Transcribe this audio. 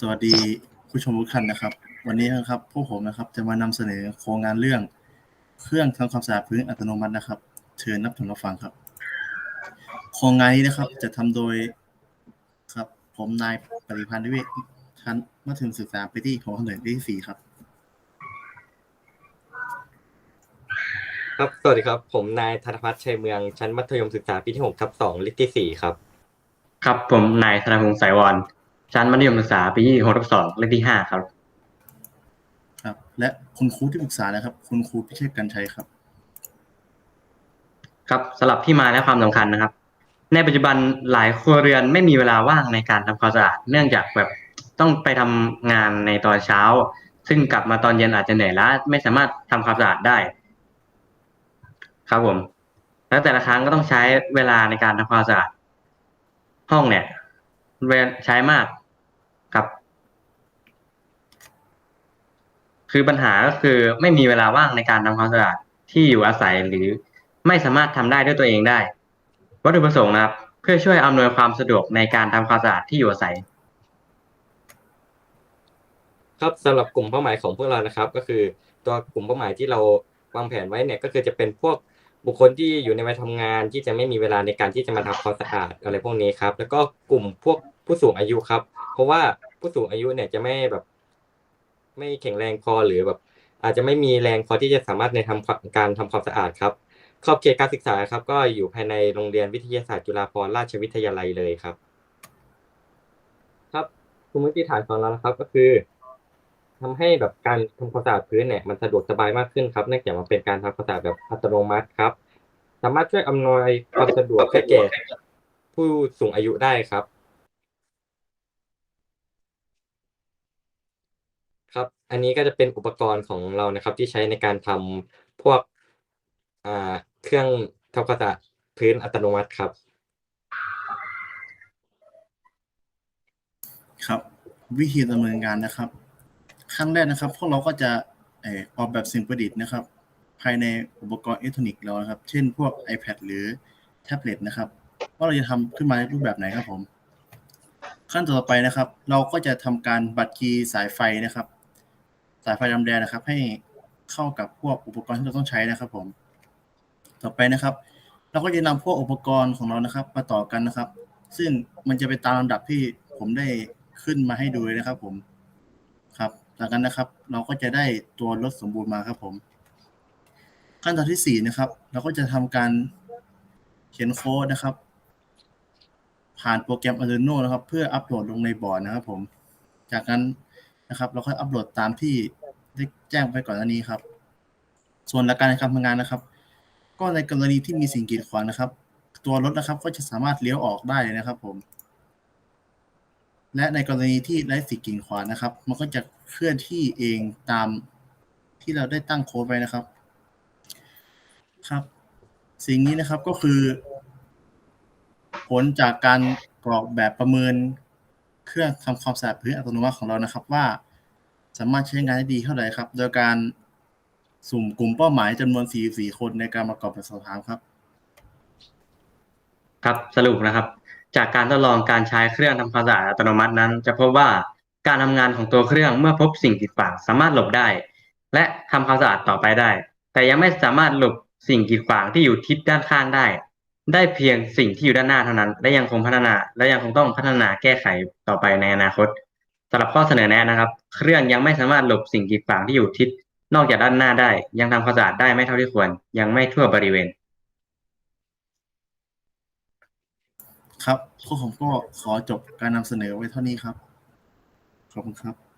สวัสดีผู้ชมทุกท่านนะครับ วันนี้นะครับพวกผมนะครับ จะมานำเสนอโครงงานเรื่อง เครื่องทำความสะอาดพื้นอัตโนมัตินะครับ เชิญรับชมรับฟังครับ โครงงานนี้นะครับ จะทำโดยครับ ผมนายปฏิพันธ์นิเวศชั้นมัธยมศึกษาปีที่หกหนึ่งปีที่สี่ครับ ครับสวัสดีครับ ผมนายธนพัฒน์ชัยเมืองชั้นมัธยมศึกษาปีที่6ทับ2เลขที่4ครับ ครับผมนายธนพงศ์สายวร ชั้นมัธยมศึกษาปีที่หกทับสองเลขที่ห้าครับ ครับ และคุณครูที่ปรึกษานะครับ คุณครูพิเชษกันชัยครับ ครับสำหรับที่มาและความสำคัญนะครับ ในปัจจุบันหลายครัวเรือนไม่มีเวลาว่างในการทำความสะอาดเนื่องจากแบบต้องไปทำงานในตอนเช้า ซึ่งกลับมาตอนเย็นอาจจะเหนื่อยล้าไม่สามารถทำความสะอาดได้ ครับผม แล้วแต่ละครั้งก็ต้องใช้เวลาในการทำความสะอาดห้องเนี่ยเวลาใช้มากครับ คือปัญหาก็คือไม่มีเวลาว่างในการทำความสะอาดที่อยู่อาศัยหรือไม่สามารถทำได้ด้วยตัวเองได้ วัตถุประสงค์นะครับ เพื่อช่วยอำนวยความสะดวกในการทำความสะอาดที่อยู่อาศัย ครับสำหรับกลุ่มเป้าหมายของพวกเรานะครับ ก็คือตัวกลุ่มเป้าหมายที่เราวางแผนไว้เนี่ยก็คือจะเป็นพวกบุคคลที่อยู่ในวัยทำงานที่จะไม่มีเวลาในการที่จะมาทำความสะอาดอะไรพวกนี้ครับ แล้วก็กลุ่มพวกผู้สูงอายุครับ เพราะว่าผู้สูงอายุเนี่ยจะไม่แบบ ไม่แข็งแรงพอหรือแบบ อาจจะไม่มีแรงพอที่จะสามารถในทำการทำความสะอาดครับขอบเขตการศึกษาครับ ก็อยู่ภายในโรงเรียนวิทยาศาสตร์จุฬาภรณราชวิทยาลัยเลยครับ ครับสมมติฐานของเราครับ ก็คือทำให้แบบการทำความสะอาดพื้นเนี่ยมันสะดวกสบายมากขึ้นครับเนื่องจากมันเป็นการทำความสะอาดแบบอัตโนมัติครับ สามารถช่วยอำนวยความสะดวกให้แก่ผู้สูงอายุได้ครับ ครับ อันนี้ก็จะเป็นอุปกรณ์ของเรานะครับที่ใช้ในการทำพวกอ่าเครื่องทำความสะอาดพื้นอัตโนมัติครับ ครับ วิธีดำเนินงานนะครับ ขั้นแรกนะครับ พวกเราก็จะเอ่อออกแบบสิ่งประดิษฐ์นะครับ ภายในอุปกรณ์อิเล็กทรอนิกส์เรานะครับ เช่นพวก iPad หรือแท็บเล็ตนะครับ ว่าเราจะทำขึ้นมาในรูปแบบไหนครับผม ขั้นต่อไปนะครับ เราก็จะทำการบัตรคีย์สายไฟนะครับ สายไฟดำแดงนะครับ ให้เข้ากับพวกอุปกรณ์ที่เราต้องใช้นะครับ ผม ต่อไปนะครับ เราก็จะนำพวกอุปกรณ์ของเรานะครับ มาต่อกันนะครับ ซึ่งมันจะไปตามลำดับที่ผมได้ขึ้นมาให้ดูเลยนะครับ ผมครับจากนั้นนะครับ เราก็จะได้ตัวรถสมบูรณ์มาครับ ผม ขั้นตอนที่สี่นะครับ เราก็จะทำการเขียนโค้ดนะครับ ผ่านโปรแกรม Arduino นะครับ เพื่ออัปโหลดลงในบอร์ดนะครับ ผม จากนั้น นะครับเราค่อยอัปโหลดตามที่ได้แจ้งไปก่อนหน้านี้ครับ ส่วนหลักการในการทำงานนะครับ ก็ในกรณีที่มีสิ่งกีดขวางนะครับ ตัวรถนะครับก็จะสามารถเลี้ยวออกได้เลยนะครับ ผม และในกรณีที่ไร้สิ่งกีดขวางนะครับ มันก็จะเคลื่อนที่เองตามที่เราได้ตั้งโค้ดไว้นะครับ ครับ สิ่งนี้นะครับก็คือ ผลจากการกรอกแบบประเมิน เครื่องทำความสะอาดพื้นอัตโนมัติของเรานะครับ ว่า สามารถใช้งานได้ดีเท่าไหร่ครับ โดยการสุ่มกลุ่มเป้าหมายจำนวน 44 คนในการประกอบแบบสอบถามครับ ครับสรุปนะครับ จากการทดลองการใช้เครื่องทำความสะอาดอัตโนมัตินั้น จะพบว่าการทำงานของตัวเครื่องเมื่อพบสิ่งกีดขวางสามารถหลบได้ และทำความสะอาดต่อไปได้ แต่ยังไม่สามารถหลบสิ่งกีดขวางที่อยู่ทิศด้านข้างได้ ได้เพียงสิ่งที่อยู่ด้านหน้าเท่านั้น และยังคงพัฒนา และยังคงต้องพัฒนาแก้ไขต่อไปในอนาคตสำหรับข้อเสนอแนะนะครับ เครื่องยังไม่สามารถหลบสิ่งกีดขวางที่อยู่ทิศนอกจากด้านหน้าได้ ยังทำความสะอาดได้ไม่เท่าที่ควร ยังไม่ทั่วบริเวณ ครับพวกผมก็ขอจบการนำเสนอไว้เท่านี้ครับ ขอบคุณครับ